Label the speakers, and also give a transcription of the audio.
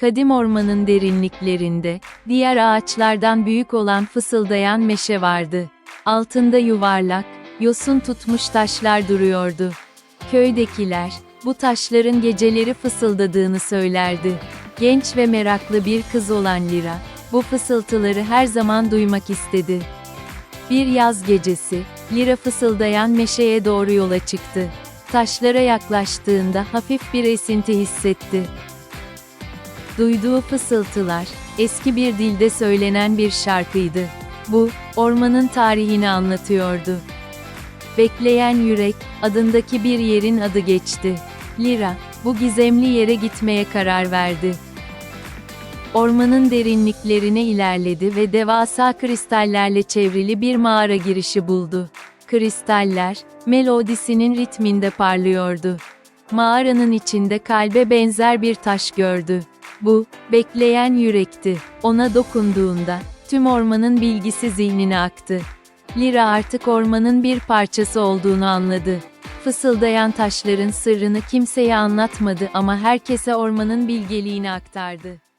Speaker 1: Kadim ormanın derinliklerinde, diğer ağaçlardan büyük olan fısıldayan meşe vardı. Altında yuvarlak, yosun tutmuş taşlar duruyordu. Köydekiler, bu taşların geceleri fısıldadığını söylerdi. Genç ve meraklı bir kız olan Lira, bu fısıltıları her zaman duymak istedi. Bir yaz gecesi, Lira fısıldayan meşeye doğru yola çıktı. Taşlara yaklaştığında hafif bir esinti hissetti. Duyduğu fısıltılar, eski bir dilde söylenen bir şarkıydı. Bu, ormanın tarihini anlatıyordu. Bekleyen Yürek, adındaki bir yerin adı geçti. Lira, bu gizemli yere gitmeye karar verdi. Ormanın derinliklerine ilerledi ve devasa kristallerle çevrili bir mağara girişi buldu. Kristaller, melodisinin ritminde parlıyordu. Mağaranın içinde kalbe benzer bir taş gördü. Bu, bekleyen yürekti. Ona dokunduğunda, tüm ormanın bilgisi zihnine aktı. Lira artık ormanın bir parçası olduğunu anladı. Fısıldayan taşların sırrını kimseye anlatmadı ama herkese ormanın bilgeliğini aktardı.